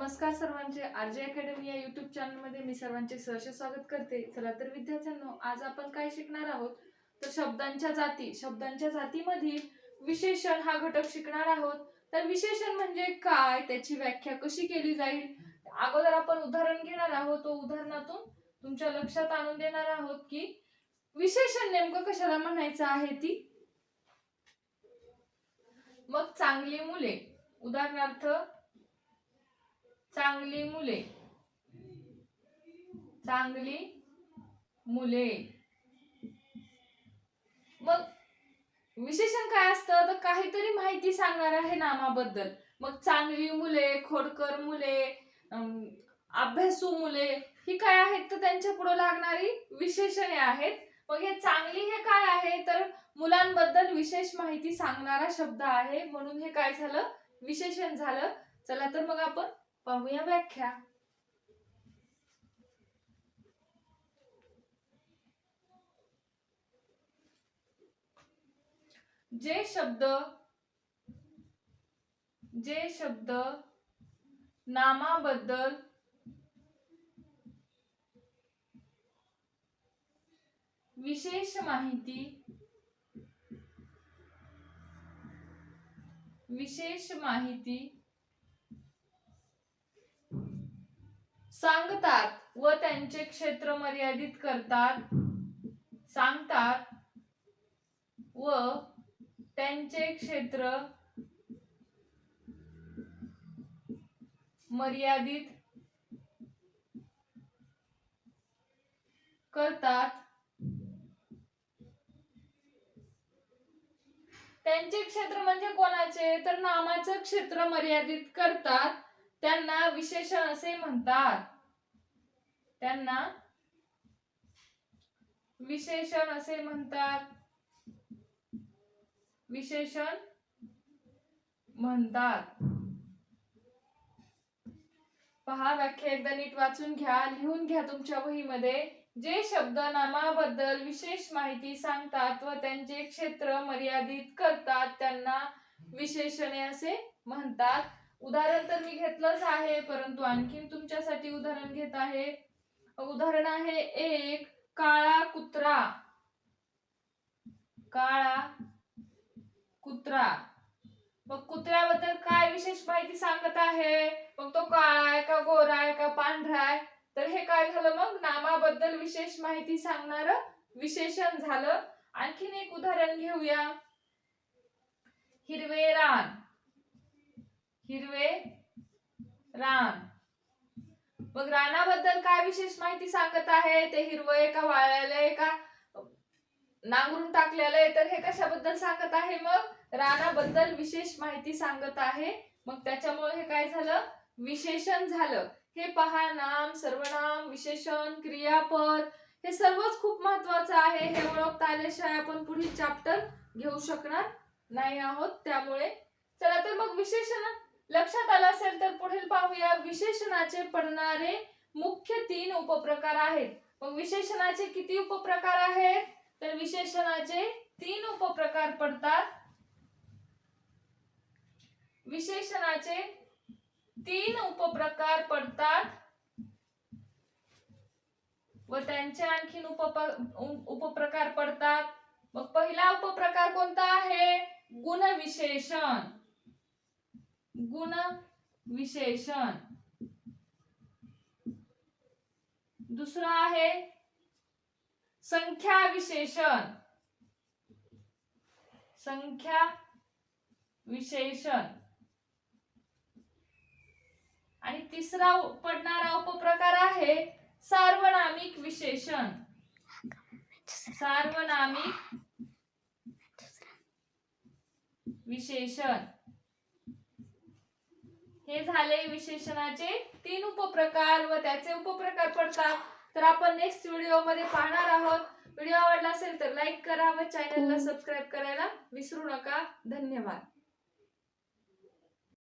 नमस्कार सर्वांचे. RJ academy या युट्यूब चॅनलमध्ये मी सर्वांचे सहर्ष स्वागत करते. चला तर विद्यार्थ्यांनो आज आपण काय शिकणार आहोत? तर शब्दांच्या जाती. शब्दांच्या जातीमधील विशेषण हा घटक शिकणार आहोत. तर विशेषण म्हणजे काय? त्याची व्याख्या कशी केली जाईल? अगोदर आपण उदाहरण घेणार आहोत. तो उदाहरणातून तुमच्या लक्षात आणून देणार आहोत की विशेषण नेमकं कशाला म्हणायचं आहे ती. मग चांगली मुले. उदाहरणार्थ चांगली मुले. चांगली मुले. मग विशेषण काय असतं? तर काहीतरी माहिती सांगणार आहे नामाबद्दल. मग चांगली मुले खोडकर मुले अभ्यासू मुले ही काय आहेत? तर त्यांच्या पुढे लागणारी विशेषणे आहेत. मग हे चांगली हे काय आहे? तर मुलांबद्दल विशेष माहिती सांगणारा शब्द आहे. म्हणून हे काय झालं? विशेषण झालं. चला तर मग आपण पाहूया व्याख्या जे शब्द जे शब्द नामाबद्दल विशेष माहिती विशेष माहिती सांगतात व त्यांचे क्षेत्र मर्यादित करतात. सांगतात व त्यांचे क्षेत्र मर्यादित करतात. त्यांचे क्षेत्र म्हणजे कोणाचे? तर नामाचं क्षेत्र मर्यादित करतात. त्यांना विशेषण असे म्हणतात. त्यांना विशेषण असे म्हणतात. विशेषण म्हणतात. पहा व्याख्या एकदा नीट वाचून घ्या लिहून घ्या तुमच्या वहीमध्ये. जे शब्द नामाबद्दल विशेष माहिती सांगतात व त्यांचे क्षेत्र मर्यादित करतात त्यांना विशेषणे असे म्हणतात. उदाहरण तर मी घेतलंच आहे परंतु आणखीन तुमच्यासाठी उदाहरण घेत आहे. उदाहरण आहे एक काळा कुत्रा. काळा कुत्रा. मग कुत्र्याबद्दल काय विशेष माहिती सांगत आहे? मग तो काळा आहे का गोरा आहे का पांढरा आहे? तर हे काय झालं मग? नामाबद्दल विशेष माहिती सांगणार विशेषण झालं. आणखीन एक उदाहरण घेऊया. हिरवे रान. हिरवे रान. मग रानाबद्दल काय विशेष माहिती सांगत आहे? ते हिरवं आहे का वाळलेलं आहे का? नांगरून टाकलेलं आहे तर हे कशाबद्दल सांगत आहे मग? रानाबद्दल विशेष माहिती सांगत आहे. मग त्याच्यामुळे हे काय झालं? विशेषण झालं. हे पहा नाम सर्वनाम विशेषण क्रियापद हे सर्वच खूप महत्वाचं आहे. हे ओळखता आल्याशिवाय आपण पुढील चॅप्टर घेऊ शकणार नाही आहोत. त्यामुळे चला तर मग विशेषण लक्षात आलं असेल तर पुढील पाहूया. विशेषणाचे पडणारे मुख्य तीन उपप्रकार आहेत. मग विशेषणाचे किती उपप्रकार आहेत? तर विशेषणाचे तीन उपप्रकार पडतात. विशेषणाचे तीन उपप्रकार पडतात. व त्यांचे आणखीन उप उपप्रकार पडतात. मग पहिला उपप्रकार कोणता आहे? गुणविशेषण. गुण विशेषण दुसरा आहे संख्या विशेषण संख्या विशेषण आणि तिसरा पडणारा उपप्रकार आहे सार्वनामिक विशेषण. सार्वनामिक विशेषण. हे झाले विशेषणाचे तीन उपप्रकार व त्याचे उपप्रकार पडतात. तर आपण नेक्स्ट व्हिडिओमध्ये पाहणार आहोत. व्हिडिओ आवडला असेल तर लाईक करा व चॅनलला सबस्क्राईब करायला विसरू नका. धन्यवाद.